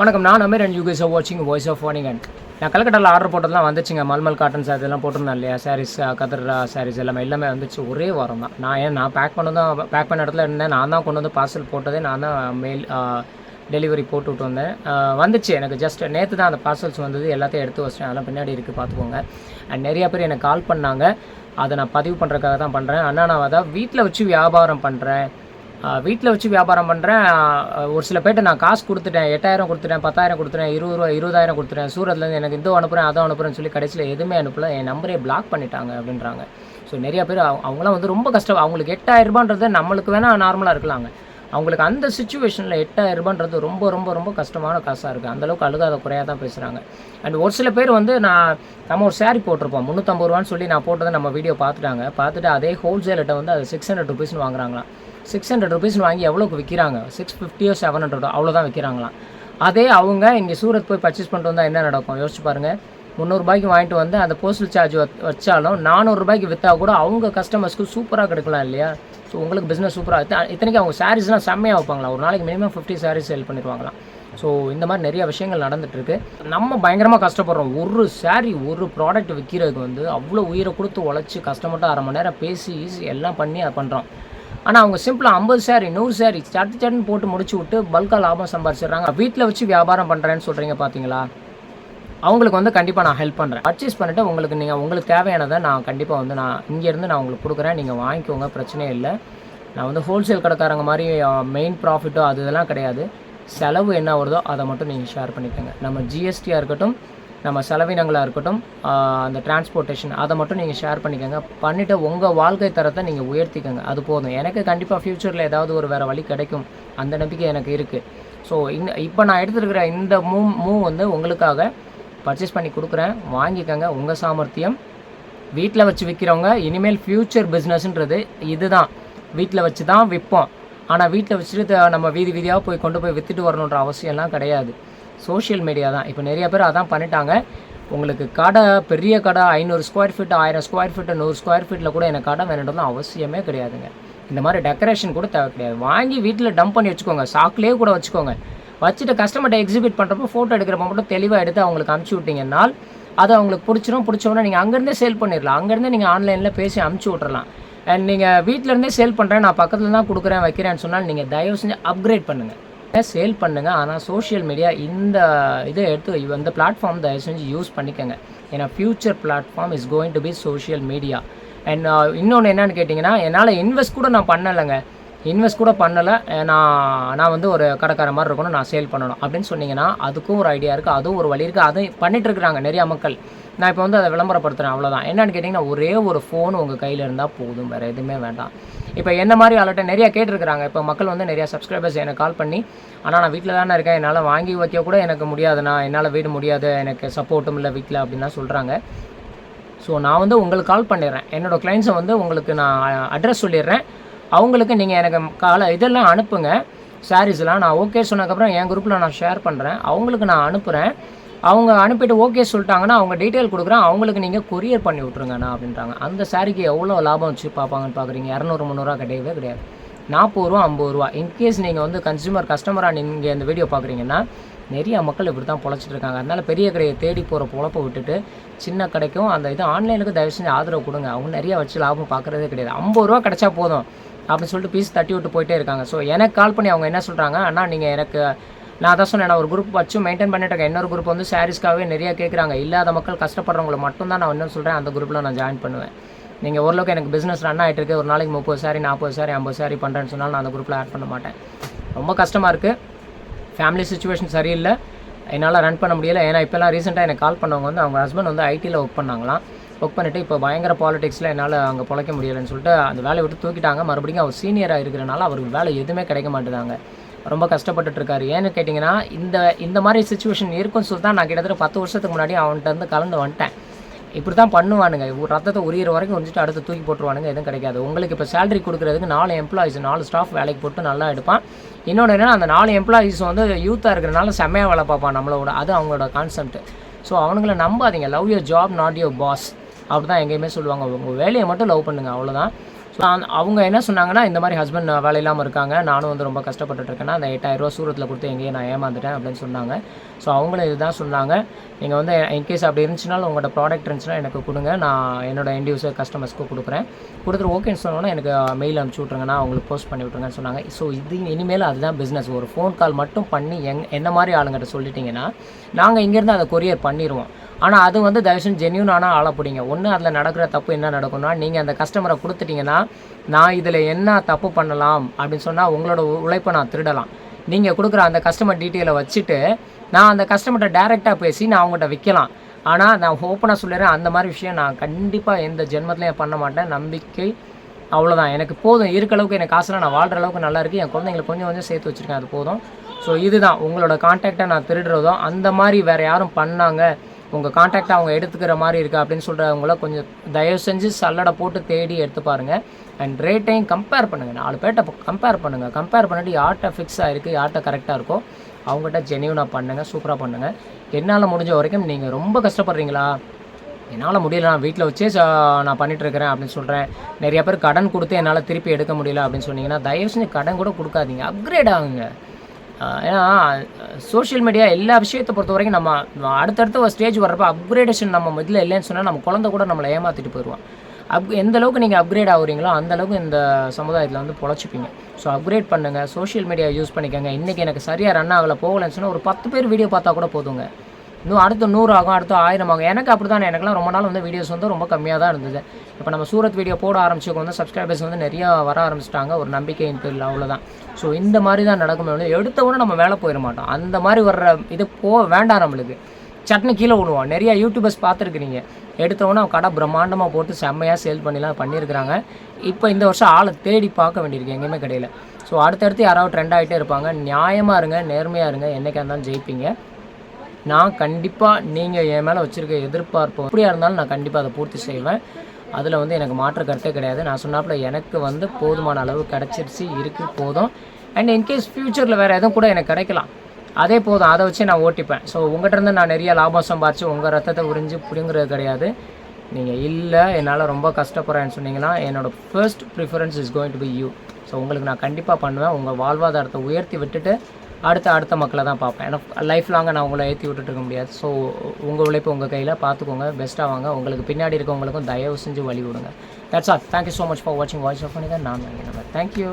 வணக்கம் நான் Ameer and you guys are வாட்சிங் வாய்ஸ் ஆஃப் வார்னிங் அண்ட் நான் கல்கட்டாவில் ஆர்டர் போட்டதெல்லாம் வந்துச்சுங்க. மல்மல் காட்டன்ஸ் அதெல்லாம் போட்டிருந்தேன் இல்லையா? சாரீஸ் கதர் சாரீஸ் எல்லாமே எல்லாமே வந்துச்சு. ஒரே வாரம் தான். நான் ஏன் நான் பேக் பண்ண தான் பேக் பண்ண இடத்துல இருந்தேன். நான் தான் கொண்டு வந்து பார்சல் போட்டதே நான் தான் மெயில் டெலிவரி போட்டு விட்டு வந்தேன். வந்துச்சு. எனக்கு ஜஸ்ட் நேற்று தான் அந்த பார்சல்ஸ் வந்தது. எல்லாத்தையும் எடுத்து வச்சிட்டேன். அதெல்லாம் பின்னாடி இருக்குது பார்த்துக்கோங்க. அண்ட் நிறையா பேர் எனக்கு கால் பண்ணாங்க. அதை நான் பதிவு பண்ணுறதுக்காக தான் பண்ணுறேன் அண்ணா நான் அதான் வீட்டில் வச்சு வியாபாரம் பண்ணுறேன் வீட்டில் வச்சு வியாபாரம் பண்ணுறேன் ஒரு சில பேர்ட்ட நான் காசு கொடுத்துட்டேன். எட்டாயிரம் கொடுத்துட்டேன் பத்தாயிரம் கொடுத்துட்டேன் இருபது ரூபா இருபதாயிரம் கொடுத்துட்டேன். சூரத்லேருந்து எனக்கு இதோ அனுப்புகிறேன் அதோ அனுப்புகிறேன்னு சொல்லி கடைசியில் எதுவுமே அனுப்பல. என் நம்பரே பிளாக் பண்ணிட்டாங்க அப்படின்றாங்க. ஸோ நிறைய பேர் அவங்களாம் வந்து ரொம்ப கஷ்டம் அவங்களுக்கு எட்டாயிரரூபான்றது நம்மளுக்கு வேணால் நார்மலாக இருக்கலாங்க. அவங்களுக்கு அந்த சுச்சுவேஷனில் எட்டாயிரரூபான்றது ரொம்ப ரொம்ப ரொம்ப கஷ்டமான காசாக இருக்குது அந்தளவுக்கு அழுகாத குறையாக தான் பேசுகிறாங்க அண்ட் ஒரு சில பேர் வந்து நான் நம்ம ஒரு சாரீ போட்டிருப்போம். முந்நூற்றம்பது ரூபான்னு சொல்லி நான் போட்டதை நம்ம வீடியோ பார்த்துட்டாங்க. பார்த்துட்டு அதே ஹோல்சேல்கிட்ட வந்து அது சிக்ஸ் ஹண்ட்ரட் ருபீஸ்னு வாங்குறாங்களாம். சிக்ஸ் ஹண்ட்ரட் ருபீஸ்னு வாங்கி எவ்வளோக்கு விற்கிறாங்க சிக்ஸ் ஃபிஃப்டியோ செவன் ஹண்ட்ரடோ அவ்வளோதான் விற்கிறாங்களாம் அதே அவங்க இங்கே சூரத் போய் பர்ச்சேஸ் பண்ணிட்டு வந்தால் என்ன நடக்கும்? யோசிச்சு பாருங்கள் முந்நூறுபாய்க்கு வாங்கிட்டு வந்து அந்த போஸ்டல் சார்ஜ் வச்சாலும் நானூறுரூபாய்க்கு விற்றா கூட அவங்க கஸ்டமர்ஸ்க்கு சூப்பராக கிடைக்கலாம் இல்லையா? ஸோ உங்களுக்கு பிஸ்னஸ் சூப்பராக இத்தனைக்கு அவங்க சாரீஸ்லாம் செம்மையாக வைப்பாங்களா ஒரு நாளைக்கு மினிமம் ஃபிஃப்டி சாரீஸ் செல் பண்ணிடுவாங்களாம். ஸோ இந்த மாதிரி நிறைய விஷயங்கள் நடந்துகிட்ருக்கு நம்ம பயங்கரமாக கஷ்டப்படுறோம். ஒரு சாரீ ஒரு ப்ராடக்ட் விற்கிறதுக்கு வந்து அவ்வளோ உயிரை கொடுத்து உழைச்சி கஸ்டமர்கிட்ட அரை மணி நேரம் பேசி ஈஸி எல்லாம் பண்ணி அதை பண்ணுறோம் ஆனால் அவங்க சிம்பிளாக ஐம்பது சாரி நூறு சாரி சட்டு சட்டுன்னு போட்டு முடிச்சு விட்டு பல்காக லாபம் சம்பாரிச்சிடுறாங்க. வீட்டில் வச்சு வியாபாரம் பண்ணுறேன்னு சொல்கிறீங்க பார்த்தீங்களா அவங்களுக்கு வந்து கண்டிப்பாக நான் ஹெல்ப் பண்ணுறேன் பர்ச்சேஸ் பண்ணிவிட்டு உங்களுக்கு நீங்கள் உங்களுக்கு தேவையானதை நான் கண்டிப்பாக வந்து நான் இங்கேருந்து நான் உங்களுக்கு கொடுக்குறேன். நீங்கள் வாங்கிக்கோங்க பிரச்சனையே இல்லை. நான் வந்து ஹோல்சேல் கடைக்காரங்க மாதிரி மெயின் ப்ராஃபிட்டோ அது இதெல்லாம் கிடையாது. செலவு என்ன வருதோ அதை மட்டும் நீங்கள் ஷேர் பண்ணிக்கோங்க. நம்ம ஜிஎஸ்டியாக இருக்கட்டும் நம்ம செலவினங்களாக இருக்கட்டும் அந்த டிரான்ஸ்போர்ட்டேஷன் அதை மட்டும் நீங்கள் ஷேர் பண்ணிக்கோங்க. பண்ணிவிட்டு உங்கள் வாழ்க்கை தரத்தை நீங்கள் உயர்த்திக்கோங்க. அது போதும். எனக்கு கண்டிப்பாக ஃப்யூச்சரில் ஏதாவது ஒரு வேறு வழி கிடைக்கும். அந்த நம்பிக்கை எனக்கு இருக்குது ஸோ இந்த இப்போ நான் எடுத்துருக்கிற இந்த மூவ் மூவ் வந்து உங்களுக்காக பர்ச்சேஸ் பண்ணி கொடுக்குறேன். வாங்கிக்கோங்க. உங்கள் சாமர்த்தியம். வீட்டில் வச்சு விற்கிறவங்க இனிமேல் ஃப்யூச்சர் பிஸ்னஸ்ன்றது இதுதான். வீட்டில் வச்சு தான் விற்போம் ஆனால் வீட்டில் வச்சுட்டு நம்ம வீதி வீதியாக போய் கொண்டு போய் விற்றுட்டு வரணுன்ற அவசியம்லாம் கிடையாது. சோஷியல் மீடியா தான். இப்போ நிறைய பேர் அதான் பண்ணிட்டாங்க. உங்களுக்கு கடை பெரிய கடை ஐநூறு ஸ்கொயர் ஃபீட் ஆயிரம் ஸ்கொயர் ஃபீட் நூறு ஸ்கொயர் ஃபீட்டில் கூட எனக்கு கடை வேணுன்றதுலாம் அவசியமே கிடையாதுங்க. இந்த மாதிரி டெக்கரேஷன் கூட தேவை கிடையாது. வாங்கி வீட்டில் டம்ப் பண்ணி வச்சுக்கோங்க. சாக்லேயே கூட வச்சுக்கோங்க. வச்சுட்டு கஸ்டமர்கிட்ட எக்ஸிபிட் பண்ணுறப்போ ஃபோட்டோ எடுக்கிறப்ப மட்டும் தெளிவாக எடுத்து அவங்களுக்கு அனுப்பிச்சி விட்டீங்கன்னால் அது அவங்களுக்கு பிடிச்சிரும். பிடிச்ச நீங்கள் அங்கேருந்தே சேல் பண்ணிடலாம் அங்கேருந்தே நீங்கள் ஆன்லைனில் பேசி அனுப்பிச்சி விட்றலாம் அண்ட் நீங்கள் வீட்டிலேருந்தே சேல் பண்ணுறேன் நான் பக்கத்தில் தான் கொடுக்குறேன் வைக்கிறேன்னு சொன்னால் நீங்கள் தயவு செஞ்சு அப்கிரேட் பண்ணுங்கள் சேல் பண்ணுங்கள் ஆனால் சோஷியல் மீடியா இந்த இதை எடுத்து இந்த பிளாட்ஃபார்ம் தயவு செஞ்சு யூஸ் பண்ணிக்கோங்க. ஏன்னா future platform is going to be social media and இன்னொன்று என்னன்னு கேட்டிங்கன்னா என்னால் இன்வெஸ்ட் கூட நான் பண்ணலைங்க. இன்வெஸ்ட் கூட பண்ணலை. நான் நான் வந்து ஒரு கடைக்கார மாதிரி இருக்கணும். நான் சேல் பண்ணணும். அப்படின்னு சொன்னீங்கன்னா அதுக்கும் ஒரு ஐடியா இருக்குது அதுவும் ஒரு வழி இருக்குது அதுவும் பண்ணிகிட்டு இருக்கிறாங்க நிறையா மக்கள். நான் இப்போ வந்து அதை விளம்பரப்படுத்துகிறேன் அவ்வளோதான் என்னன்னு கேட்டிங்கன்னா ஒரே ஒரு ஃபோன் உங்கள் கையில் இருந்தால் போதும். வேறு எதுவுமே வேண்டாம். இப்போ என்ன மாதிரி ஆள்கிட்ட நிறையா கேட்டிருக்கிறாங்க. இப்போ மக்கள் வந்து நிறையா சப்ஸ்கிரைபர்ஸ் எனக்கு கால் பண்ணி ஆனால் நான் வீட்டில் தானே இருக்கேன். என்னால் வாங்கி வைக்க கூட எனக்கு முடியாதுண்ணா என்னால் வீடு முடியாது. எனக்கு சப்போர்ட்டும் இல்லை வீட்டில் அப்படின்லாம் சொல்கிறாங்க ஸோ நான் வந்து உங்களுக்கு கால் பண்ணிடுறேன். என்னோடய கிளைண்ட்ஸை வந்து உங்களுக்கு நான் அட்ரஸ் சொல்லிடுறேன். அவங்களுக்கு நீங்கள் எனக்கு கால இதெல்லாம் அனுப்புங்க. சாரீஸ்லாம் நான் ஓகே சொன்னதுக்கப்புறம் என் குரூப்பில் நான் ஷேர் பண்ணுறேன் அவங்களுக்கு நான் அனுப்புகிறேன் அவங்க அனுப்பிட்டு ஓகே சொல்லிட்டாங்கன்னா அவங்க டீட்டெயில் கொடுக்குறேன். அவங்களுக்கு நீங்கள் கொரியர் பண்ணி விட்ருங்கண்ணா அப்படின்றாங்க. அந்த சாரிக்கு எவ்வளோ லாபம் வச்சு பார்ப்பாங்கன்னு பார்க்குறீங்க இரநூறு முந்நூறுரூவா கிடையவே கிடையாது. நாற்பது ரூபா ஐம்பது ரூபா. இன்கேஸ் நீங்கள் வந்து கன்சியூமர் கஸ்டமராக நீங்கள் இந்த வீடியோ பார்க்குறீங்கன்னா நிறைய மக்கள் இப்படி தான் பொழைச்சிட்டு இருக்காங்க. அதனால் பெரிய கடையை தேடி போகிற பொழப்பை விட்டுட்டு சின்ன கடைக்கும் அந்த இது ஆன்லைனுக்கு தயவு செஞ்சு ஆதரவு கொடுங்க. அவங்க நிறைய வச்சு லாபம் பார்க்குறதே கிடையாது. ஐம்பது ரூபா கிடைச்சா போதும் அப்படின்னு சொல்லிட்டு பீஸ் தட்டி விட்டு போயிட்டே இருக்காங்க. ஸோ எனக்கு கால் பண்ணி அவங்க என்ன சொல்கிறாங்க அண்ணா நீங்கள் எனக்கு நான் அதான் சொன்னேன் நான் ஒரு குரூப் வச்சு மெயின்டைன் பண்ணிட்டு இருக்கேன். இன்னொரு குரூப் வந்து சாரீஸ்க்காகவே நிறையா கேட்குறாங்க இல்லாத மக்கள் கஷ்டப்படுறவங்களை மட்டும் தான் நான் என்ன சொல்கிறேன் அந்த குரூப்பில் நான் ஜாயின் பண்ணுவேன். நீங்கள் ஓரளவுக்கு எனக்கு பிஸ்னஸ் ரன் ஆகிட்டு இருக்கு. ஒரு நாளைக்கு முப்பது சாரி நாற்பது சாரி ஐம்பது சாரி பண்ணுறேன்னு சொன்னால் நான் அந்த குரூப்பில் ஆட் பண்ண மாட்டேன். ரொம்ப கஷ்டமாக இருக்குது ஃபேமிலி சுச்சுவேஷன் சரியில்லை. என்னால் ரன் பண்ண முடியலை. ஏன்னா இப்போலாம் ரீசெண்டாக எனக்கு கால் பண்ணவங்க வந்து அவங்க ஹஸ்பண்ட் வந்து ஐடியில் ஒர்க் பண்ணாங்களாம். ஒர்க் பண்ணிவிட்டு இப்போ பயங்கர பாலிடிக்ஸில் என்னால் அங்கே பிழைக்க முடியலைன்னு சொல்லிட்டு அந்த வேலையை விட்டு தூக்கிட்டாங்க. மறுபடியும் அவர் சீனியராக இருக்கிறனால அவருக்கு வேலை எதுவுமே கிடைக்க மாட்டேதாங்க. ரொம்ப கஷ்டப்பட்டுட்டு இருக்காரு. ஏன்னு கேட்டிங்கன்னா இந்த இந்த மாதிரி சுச்சுவேஷன் இருக்குன்னு சொல்லி தான் நான் கிட்டத்தட்ட பத்து வருஷத்துக்கு முன்னாடி அவன்கிட்ட இருந்து கலந்து வந்துட்டேன். இப்படி தான் பண்ணுவானுங்க. ஒரு ரத்தத்தை உரியிற வரைக்கும் உறிஞ்சிட்டு அடுத்து தூக்கி போட்டுருவானுங்க. எதுவும் கிடைக்காது. உங்களுக்கு இப்போ சேலரி கொடுக்குறதுக்கு நாலு எம்ப்ளாயிஸ் நாலு ஸ்டாஃப் வேலைக்கு போட்டு நல்லா எடுப்பான். இன்னொன்று என்னென்னா அந்த நாலு எம்ப்ளாயிஸ் வந்து யூத்தாக இருக்கிறனால செம்மையாக வேலை பார்ப்பான் நம்மளோட. அது அவங்களோட கான்செப்ட் ஸோ அவனுங்கள நம்பாதீங்க. Love your job not your boss அப்படி தான் எங்கேயுமே சொல்லுவாங்க. உங்கள் வேலையை மட்டும் லவ் பண்ணுங்க. அவ்வளோதான் அவங்க என்ன சொன்னாங்கன்னா இந்த மாதிரி ஹஸ்பண்ட் வேலை இல்லாமல் இருக்காங்க. நானும் வந்து ரொம்ப கஷ்டப்பட்டுட்டு இருக்கேன்னா அந்த எட்டாயிரரூவா சூரத்தில் கொடுத்து எங்கேயும் நான் ஏமாந்துட்டேன் அப்படின்னு சொன்னாங்க. ஸோ அவங்களும் இதுதான் சொன்னாங்க. நீங்கள் வந்து இன்கேஸ் அப்படி இருந்துச்சுனாலும் உங்களோட ப்ராடக்ட் இருந்துச்சுன்னா எனக்கு கொடுங்க. நான் என்னோட end கஸ்டமர்ஸ்க்கு கொடுக்குறேன். கொடுத்துட்டு ஓகேன்னு சொன்னோன்னா எனக்கு மெயில் அனுப்பிச்சி விட்ருங்க நான் உங்களுக்கு போஸ்ட் பண்ணி விட்ருங்கன்னு சொன்னாங்க. ஸோ இது இனிமேல் அதுதான் பிஸ்னஸ் ஒரு ஃபோன் கால் மட்டும் பண்ணி எங் என்ன மாதிரி ஆளுங்கிட்ட சொல்லிட்டீங்கன்னா நாங்கள் இங்கேருந்து அதை கொரியர் பண்ணிடுவோம் ஆனால் அது வந்து தயவுசெய்து ஜென்யூனான ஆளை பிடிங்க. ஒன்று அதில் நடக்கிற தப்பு என்ன நடக்கும்னா நீங்கள் அந்த கஸ்டமரை கொடுத்துட்டீங்கன்னா நான் இதில் என்ன தப்பு பண்ணலாம் அப்படின்னு சொன்னால் உங்களோட உழைப்பை நான் திருடலாம். நீங்கள் கொடுக்குற அந்த கஸ்டமர் டீட்டெயிலை வச்சுட்டு நான் அந்த கஸ்டமர்கிட்ட டேரெக்டாக பேசி நான் அவங்ககிட்ட விற்கலாம் ஆனால் நான் ஓப்பனாக சொல்லிடுறேன் அந்த மாதிரி விஷயம் நான் கண்டிப்பாக எந்த ஜென்மத்துலையும் பண்ண மாட்டேன். நம்பிக்கை அவ்வளோதான் எனக்கு போதும். இருக்க அளவுக்கு எனக்கு காசுலாம் நான் வாழ்கிற அளவுக்கு நல்லா இருக்குது என் குழந்தைங்களை கொஞ்சம் கொஞ்சம் சேர்த்து வச்சுருக்கேன் அது போதும். ஸோ இதுதான். உங்களோட கான்டாக்டை நான் திருடுறதோ அந்த மாதிரி வேறு யாரும் பண்ணாங்க உங்கள் காண்டாக்ட் அவங்க எடுத்துக்கிற மாதிரி இருக்குது அப்படின்னு சொல்கிறவங்கள கொஞ்சம் தயவு செஞ்சு சல்லடை போட்டு தேடி எடுத்து பாருங்கள் அண்ட் ரேட்டையும் கம்பேர் பண்ணுங்கள் நாலு பேர்ட்ட கம்பேர் பண்ணுங்கள் கம்பேர் பண்ணிட்டு யார்கிட்ட ஃபிக்ஸ் ஆகிருக்கு யார்கிட்ட கரெக்டாக இருக்கோ அவங்ககிட்ட ஜெனியூனாக பண்ணுங்கள் சூப்பராக பண்ணுங்கள் என்னால் முடிஞ்ச வரைக்கும் நீங்கள் ரொம்ப கஷ்டப்படுறீங்களா? என்னால் முடியல நான் வீட்டில் வச்சே நான் பண்ணிகிட்ருக்கிறேன் அப்படின்னு சொல்கிறேன் நிறைய பேர் கடன் கொடுத்து என்னால் திருப்பி எடுக்க முடியல அப்படின்னு சொன்னீங்கன்னா தயவு செஞ்சு கடன் கூட கொடுக்காதீங்க. அப்கிரேட் ஆகுங்க. ஏன்னா சோஷியல் மீடியா எல்லா விஷயத்தை பொறுத்த வரைக்கும் நம்ம அடுத்தடுத்து அடுத்தடுத்த ஒரு ஸ்டேஜ் வர்றப்ப அப்கிரேடேஷன் நம்ம இதில் இல்லைன்னு சொன்னால் நம்ம குழந்தை கூட நம்மளை ஏமாற்றிட்டு போயிடுவோம் அப் எந்த அளவுக்கு நீங்கள் அப்கிரேட் ஆகுறீங்களோ அந்த அளவுக்கு இந்த சமுதாயத்தில் வந்து பொழைச்சிப்பீங்க. ஸோ அப்கிரேட் பண்ணுங்கள் சோஷியல் மீடியா யூஸ் பண்ணிக்கோங்க. இன்றைக்கி எனக்கு சரியாக ரன் ஆகலை போகலன்னு சொன்னால் ஒரு பத்து பேர் வீடியோ பார்த்தா கூட போதுங்க. இன்னும் அடுத்து நூறு ஆகும் அடுத்து ஆயிரம் ஆகும். எனக்கு அப்படி தான் எனக்குலாம் ரொம்ப நாள் வந்து வீடியோஸ் வந்து ரொம்ப கம்மியாக தான் இருந்தது. இப்போ நம்ம சூரத் வீடியோ போட ஆரம்பிச்சவங்க வந்து சப்ஸ்கிரைபர்ஸ் வந்து நிறையா வர ஆரம்பிச்சிட்டாங்க. ஒரு நம்பிக்கையின் பேரில் அவ்வளோதான் ஸோ இந்த மாதிரி தான் நடக்கும் வந்து எடுத்த உடனே நம்ம வேலை போயிட மாட்டோம். அந்த மாதிரி வர்ற இது போ வேண்டாம் நம்மளுக்கு. சட்னி கீழே விடுவோம் நிறையா யூடியூபர்ஸ் பார்த்துருக்குறீங்க. எடுத்தவொன்னே அவன் கடை பிரம்மாண்டமாக போட்டு செம்மையாக சேல் பண்ணிலாம் பண்ணியிருக்கிறாங்க. இப்போ இந்த வருஷம் ஆளை தேடி பார்க்க வேண்டியிருக்கு. எங்கேயுமே கிடையில. ஸோ அடுத்தடுத்து யாராவது ட்ரெண்ட் ஆகிட்டே இருப்பாங்க. நியாயமாக இருங்க நேர்மையாக இருங்க. என்றைக்கா இருந்தாலும் ஜெயிப்பீங்க. நான் கண்டிப்பாக நீங்கள் என் மேலே வச்சுருக்க எதிர்பார்ப்பு எப்படியா இருந்தாலும் நான் கண்டிப்பாக அதை பூர்த்தி செய்வேன். அதில் வந்து எனக்கு மாற்று கருத்தே கிடையாது. நான் சொன்னாப்புல எனக்கு வந்து போதுமான அளவு கிடச்சிருச்சு இருக்குது போதும். அண்ட் இன்கேஸ் ஃப்யூச்சரில் வேறு எதுவும் கூட எனக்கு கிடைக்கலாம். அதே போதும் அதை வச்சு நான் ஓட்டிப்பேன். ஸோ உங்கள்கிட்ட இருந்து நான் நிறைய லாபம் சம்பாரிச்சு உங்கள் ரத்தத்தை உறிஞ்சு பிடுங்குறது கிடையாது. நீங்கள் இல்லை என்னால் ரொம்ப கஷ்டப்படுறேன்னு சொன்னீங்கன்னா என்னோடய first preference is going to be you so உங்களுக்கு நான் கண்டிப்பாக பண்ணுவேன். உங்கள் வாழ்வாதாரத்தை உயர்த்தி விட்டுட்டு அடுத்த அடுத்த மக்களை தான் பார்ப்பேன். ஏன்னா லைஃப் லாங்காக நான் உங்களை ஏற்றி விட்டுட்டு இருக்க முடியாது. ஸோ உங்கள் உழைப்பு உங்கள் கையில் பார்த்துக்கோங்க பெஸ்ட்டாக வாங்க. உங்களுக்கு பின்னாடி இருக்கவங்களுக்கும் தயவு செஞ்சு வழி விடுங்க. That's all thank you so much for வாட்சிங் வாய்ஸ் ஆஃப் பண்ணி தான் நான் தேங்க்யூ